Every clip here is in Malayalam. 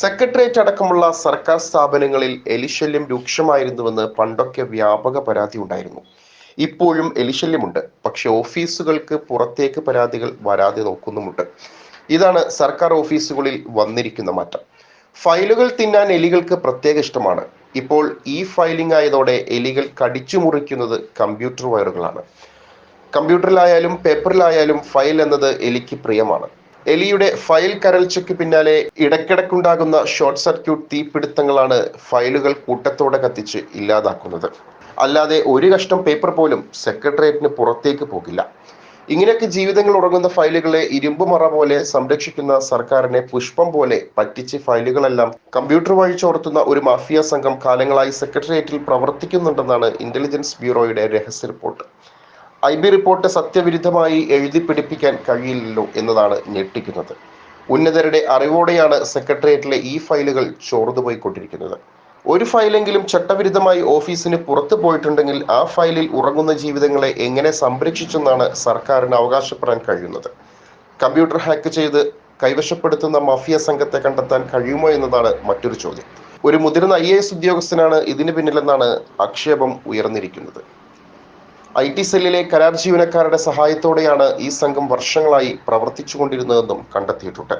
സെക്രട്ടേറിയറ്റ് അടക്കമുള്ള സർക്കാർ സ്ഥാപനങ്ങളിൽ എലിശല്യം രൂക്ഷമായിരുന്നുവെന്ന് പണ്ടൊക്കെ വ്യാപക പരാതി ഉണ്ടായിരുന്നു. ഇപ്പോഴും എലിശല്യമുണ്ട്. പക്ഷെ ഓഫീസുകൾക്ക് പുറത്തേക്ക് പരാതികൾ വരാതെ നോക്കുന്നുമുണ്ട്. ഇതാണ് സർക്കാർ ഓഫീസുകളിൽ വന്നിരിക്കുന്ന മാറ്റം. ഫയലുകൾ തിന്നാൻ എലികൾക്ക് പ്രത്യേക ഇഷ്ടമാണ്. ഇപ്പോൾ ഈ ഫയലിംഗ് ആയതോടെ എലികൾ കടിച്ചു മുറിക്കുന്നത് കമ്പ്യൂട്ടർ വയറുകളാണ്. കമ്പ്യൂട്ടറിലായാലും പേപ്പറിലായാലും ഫയൽ എന്നത് എലിക്ക് പ്രിയമാണ്. എലിയുടെ ഫയൽ കരൾച്ചയ്ക്ക് പിന്നാലെ ഇടയ്ക്കിടയ്ക്കുണ്ടാകുന്ന ഷോർട്ട് സർക്യൂട്ട് തീപിടുത്തങ്ങളാണ് ഫയലുകൾ കൂട്ടത്തോടെ കത്തിച്ച് ഇല്ലാതാക്കുന്നത്. അല്ലാതെ ഒരു കഷ്ടം പേപ്പർ പോലും സെക്രട്ടേറിയറ്റിന് പുറത്തേക്ക് പോകില്ല. ഇങ്ങനെയൊക്കെ ജീവിതങ്ങൾ ഉറങ്ങുന്ന ഫയലുകളെ ഇരുമ്പുമറ പോലെ സംരക്ഷിക്കുന്ന സർക്കാരിനെ പുഷ്പം പോലെ പറ്റിച്ച് ഫയലുകളെല്ലാം കമ്പ്യൂട്ടർ വഴി ചോർത്തുന്ന ഒരു മാഫിയ സംഘം കാലങ്ങളായി സെക്രട്ടേറിയറ്റിൽ പ്രവർത്തിക്കുന്നുണ്ടെന്നാണ് ഇന്റലിജൻസ് ബ്യൂറോയുടെ രഹസ്യ റിപ്പോർട്ട്. ഐ ബി റിപ്പോർട്ട് സത്യവിരുദ്ധമായി എഴുതി പിടിപ്പിക്കാൻ കഴിയില്ലല്ലോ എന്നതാണ് ഞെട്ടിക്കുന്നത്. ഉന്നതരുടെ അറിവോടെയാണ് സെക്രട്ടേറിയറ്റിലെ ഈ ഫയലുകൾ ചോർന്നുപോയിക്കൊണ്ടിരിക്കുന്നത്. ഒരു ഫയലെങ്കിലും ചട്ടവിരുദ്ധമായി ഓഫീസിന് പുറത്തു പോയിട്ടുണ്ടെങ്കിൽ ആ ഫയലിൽ ഉറങ്ങുന്ന ജീവിതങ്ങളെ എങ്ങനെ സംരക്ഷിച്ചെന്നാണ് സർക്കാരിന് അവകാശപ്പെടാൻ കഴിയുന്നത്. കമ്പ്യൂട്ടർ ഹാക്ക് ചെയ്ത് കൈവശപ്പെടുത്തുന്ന മാഫിയ സംഘത്തെ കണ്ടെത്താൻ കഴിയുമോ എന്നതാണ് മറ്റൊരു ചോദ്യം. ഒരു മുതിർന്ന ഐ ഉദ്യോഗസ്ഥനാണ് ഇതിന് പിന്നിലെന്നാണ് ആക്ഷേപം ഉയർന്നിരിക്കുന്നത്. ഐ ടി സെല്ലിലെ കരാർ ജീവനക്കാരുടെ സഹായത്തോടെയാണ് ഈ സംഘം വർഷങ്ങളായി പ്രവർത്തിച്ചുകൊണ്ടിരുന്നതെന്നും കണ്ടെത്തിയിട്ടുണ്ട്.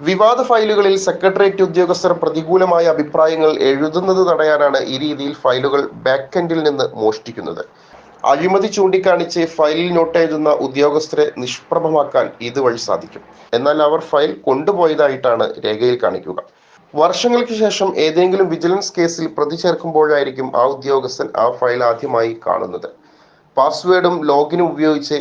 വിവാദ ഫയലുകളിൽ സെക്രട്ടേറിയറ്റ് ഉദ്യോഗസ്ഥർ പ്രതികൂലമായ അഭിപ്രായങ്ങൾ എഴുതുന്നത് തടയാനാണ് ഈ രീതിയിൽ ഫയലുകൾ ബാക്ക് എൻഡിൽ നിന്ന് മോഷ്ടിക്കുന്നത്. അഴിമതി ചൂണ്ടിക്കാണിച്ച് ഫയലിൽ നോട്ട് എഴുതുന്ന ഉദ്യോഗസ്ഥരെ നിഷ്പ്രഭമാക്കാൻ ഇതുവഴി സാധിക്കും. എന്നാൽ അവർ ഫയൽ കൊണ്ടുപോയതായിട്ടാണ് രേഖയിൽ കാണിക്കുക. വർഷങ്ങൾക്ക് ശേഷം ഏതെങ്കിലും വിജിലൻസ് കേസിൽ പ്രതി ചേർക്കുമ്പോഴായിരിക്കും ആ ഉദ്യോഗസ്ഥൻ ആ ഫയൽ ആദ്യമായി കാണുന്നത്. പാസ്വേഡും ലോഗിനും ഉപയോഗിച്ച്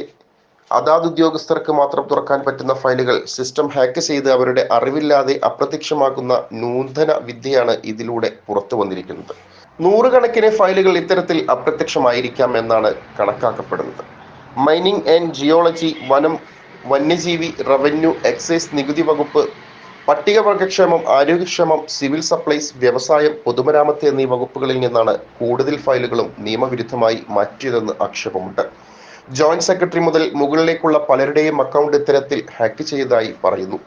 അതാത് ഉദ്യോഗസ്ഥർക്ക് മാത്രം തുറക്കാൻ പറ്റുന്ന ഫയലുകൾ സിസ്റ്റം ഹാക്ക് ചെയ്ത് അവരുടെ അറിവില്ലാതെ അപ്രത്യക്ഷമാക്കുന്ന നൂതന വിദ്യയാണ് ഇതിലൂടെ പുറത്തു വന്നിരിക്കുന്നത്. നൂറുകണക്കിന് ഫയലുകൾ ഇത്തരത്തിൽ അപ്രത്യക്ഷമായിരിക്കാം എന്നാണ് കണക്കാക്കപ്പെടുന്നത്. മൈനിങ് ആൻഡ് ജിയോളജി വനം വന്യജീവി റവന്യൂ എക്സൈസ് നികുതി വകുപ്പ് പട്ടികവർഗക്ഷേമം ആരോഗ്യക്ഷേമം സിവിൽ സപ്ലൈസ് വ്യവസായം പൊതുമരാമത്ത് എന്നീ വകുപ്പുകളിൽ നിന്നാണ് കൂടുതൽ ഫയലുകളും നിയമവിരുദ്ധമായി മാറ്റിയതെന്ന് ആക്ഷേപമുണ്ട്. ജോയിന്റ് സെക്രട്ടറി മുതൽ മുകളിലേക്കുള്ള പലരുടെയും അക്കൗണ്ട് ഇത്തരത്തിൽ ഹാക്ക് ചെയ്തതായി പറയുന്നു.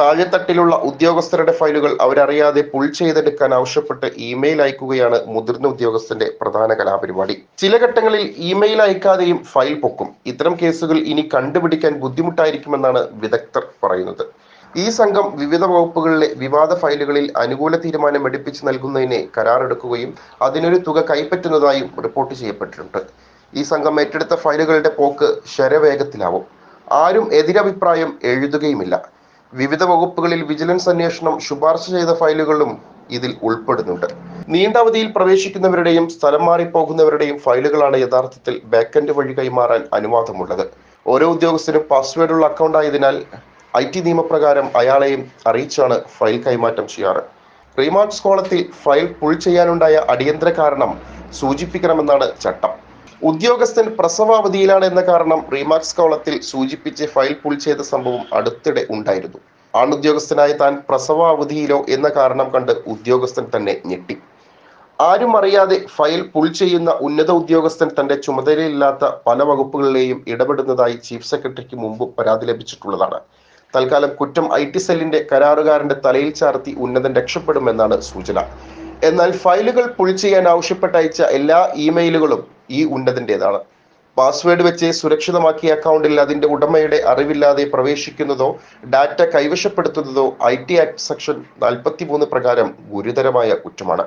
താഴെത്തട്ടിലുള്ള ഉദ്യോഗസ്ഥരുടെ ഫയലുകൾ അവരറിയാതെ പുൾ ചെയ്തെടുക്കാൻ ആവശ്യപ്പെട്ട് ഇമെയിൽ അയക്കുകയാണ് മുതിർന്ന ഉദ്യോഗസ്ഥന്റെ പ്രധാന കലാപരിപാടി. ചില ഘട്ടങ്ങളിൽ ഇമെയിൽ അയക്കാതെയും ഫയൽ പൊക്കും. ഇത്തരം കേസുകൾ ഇനി കണ്ടുപിടിക്കാൻ ബുദ്ധിമുട്ടായിരിക്കുമെന്നാണ് വിദഗ്ധർ പറയുന്നത്. ഈ സംഘം വിവിധ വകുപ്പുകളിലെ വിവാദ ഫയലുകളിൽ അനുകൂല തീരുമാനം എടുപ്പിച്ച് നൽകുന്നതിനെ കരാറെടുക്കുകയും അതിനൊരു തുക കൈപ്പറ്റുന്നതായും റിപ്പോർട്ട് ചെയ്യപ്പെട്ടിട്ടുണ്ട്. ഈ സംഘം ഏറ്റെടുത്ത ഫയലുകളുടെ പോക്ക് ശരവേഗത്തിലാവും. ആരും എതിരഭിപ്രായം എഴുതുകയുമില്ല. വിവിധ വകുപ്പുകളിൽ വിജിലൻസ് അന്വേഷണം ശുപാർശ ചെയ്ത ഫയലുകളും ഇതിൽ ഉൾപ്പെടുന്നുണ്ട്. നീണ്ട അവധിയിൽ പ്രവേശിക്കുന്നവരുടെയും സ്ഥലം മാറിപ്പോകുന്നവരുടെയും ഫയലുകളാണ് യഥാർത്ഥത്തിൽ ബാക്കൻഡ് വഴി കൈമാറാൻ അനുവാദമുള്ളത്. ഓരോ ഉദ്യോഗസ്ഥനും പാസ്വേഡുള്ള അക്കൗണ്ട് ആയതിനാൽ ഐ ടി നിയമപ്രകാരം അയാളെയും അറിയിച്ചാണ് ഫയൽ കൈമാറ്റം ചെയ്യാറ്. റീമാർക്സ് കോളത്തിൽ ഫയൽ പുൾ ചെയ്യാനുണ്ടായ അടിയന്തര കാരണം സൂചിപ്പിക്കണമെന്നാണ് ചട്ടം. ഉദ്യോഗസ്ഥൻ പ്രസവാവധിയിലാണ് എന്ന കാരണം റീമാർക്സ് കോളത്തിൽ സൂചിപ്പിച്ച് ഫയൽ പുൾ ചെയ്ത സംഭവം അടുത്തിടെ ഉണ്ടായിരുന്നു. ആണുദ്യോഗസ്ഥനായ താൻ പ്രസവാവധിയിലോ എന്ന കാരണം കണ്ട് ഉദ്യോഗസ്ഥൻ തന്നെ ഞെട്ടി. ആരും അറിയാതെ ഫയൽ പുൾ ചെയ്യുന്ന ഉന്നത ഉദ്യോഗസ്ഥൻ തന്റെ ചുമതലയില്ലാത്ത പല വകുപ്പുകളിലെയും ഇടപെടുന്നതായി ചീഫ് സെക്രട്ടറിക്ക് മുമ്പ് പരാതി ലഭിച്ചിട്ടുള്ളതാണ്. തൽക്കാലം കുറ്റം ഐ ടി സെല്ലിന്റെ കരാറുകാരന്റെ തലയിൽ ചാർത്തി ഉന്നതൻ രക്ഷപ്പെടുമെന്നാണ് സൂചന. എന്നാൽ ഫയലുകൾ പുൾ ചെയ്യാൻ ആവശ്യപ്പെട്ട് അയച്ച എല്ലാ ഇമെയിലുകളും ഈ ഉന്നതന്റേതാണ്. പാസ്വേഡ് വെച്ച് സുരക്ഷിതമാക്കിയ അക്കൗണ്ടിൽ അതിന്റെ ഉടമയുടെ അറിവില്ലാതെ പ്രവേശിക്കുന്നതോ ഡാറ്റ കൈവശപ്പെടുത്തുന്നതോ ഐ ടി ആക്ട് സെക്ഷൻ നാൽപ്പത്തി മൂന്ന് പ്രകാരം ഗുരുതരമായ കുറ്റമാണ്.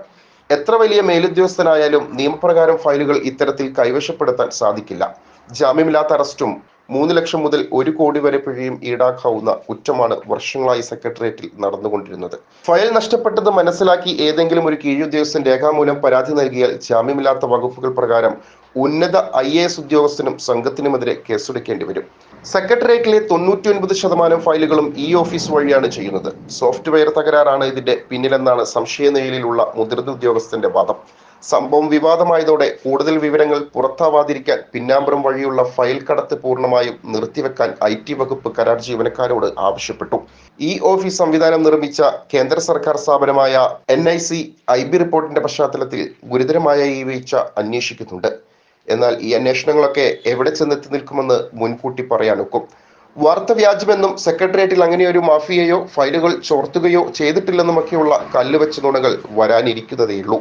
എത്ര വലിയ മേലുദ്യോഗസ്ഥനായാലും നിയമപ്രകാരം ഫയലുകൾ ഇത്തരത്തിൽ കൈവശപ്പെടുത്താൻ സാധിക്കില്ല. ജാമ്യമില്ലാത്ത അറസ്റ്റും മൂന്ന് ലക്ഷം മുതൽ ഒരു കോടി വരെ പിഴയും ഈടാക്കാവുന്ന കുറ്റമാണ് വർഷങ്ങളായി സെക്രട്ടേറിയറ്റിൽ നടന്നുകൊണ്ടിരുന്നത്. ഫയൽ നഷ്ടപ്പെട്ടത് മനസ്സിലാക്കി ഏതെങ്കിലും ഒരു കീഴുദ്യോഗസ്ഥൻ രേഖാമൂലം പരാതി നൽകിയാൽ ജാമ്യമില്ലാത്ത വകുപ്പുകൾ പ്രകാരം ഉന്നത ഐ എ എസ് ഉദ്യോഗസ്ഥനും സംഘത്തിനുമെതിരെ കേസെടുക്കേണ്ടി വരും. സെക്രട്ടേറിയറ്റിലെ തൊണ്ണൂറ്റി ഒൻപത് ശതമാനം ഫയലുകളും ഇ ഓഫീസ് വഴിയാണ് ചെയ്യുന്നത്. സോഫ്റ്റ്വെയർ തകരാറാണ് ഇതിന്റെ പിന്നിലെന്നാണ് സംശയനിഴലിലുള്ള മുതിർന്ന ഉദ്യോഗസ്ഥന്റെ വാദം. സംഭവം വിവാദമായതോടെ കൂടുതൽ വിവരങ്ങൾ പുറത്താവാതിരിക്കാൻ പിന്നാമ്പുറം വഴിയുള്ള ഫയൽ കടത്ത് പൂർണമായും നിർത്തിവെക്കാൻ ഐ ടി വകുപ്പ് കരാർ ജീവനക്കാരോട് ആവശ്യപ്പെട്ടു. ഇ ഓഫീസ് സംവിധാനം നിർമ്മിച്ച കേന്ദ്ര സർക്കാർ സ്ഥാപനമായ N I C I B റിപ്പോർട്ടിന്റെ പശ്ചാത്തലത്തിൽ ഗുരുതരമായ ഈ വീഴ്ച അന്വേഷിക്കുന്നുണ്ട്. എന്നാൽ ഈ അന്വേഷണങ്ങളൊക്കെ എവിടെ ചെന്നെത്തി നിൽക്കുമെന്ന് മുൻകൂട്ടി പറയാനൊക്കും. വാർത്ത വ്യാജമെന്നും സെക്രട്ടേറിയറ്റിൽ അങ്ങനെയൊരു മാഫിയയോ ഫയലുകൾ ചോർത്തുകയോ ചെയ്തിട്ടില്ലെന്നുമൊക്കെയുള്ള കല്ലുവെച്ച നുണകൾ വരാനിരിക്കുന്നതേയുള്ളൂ.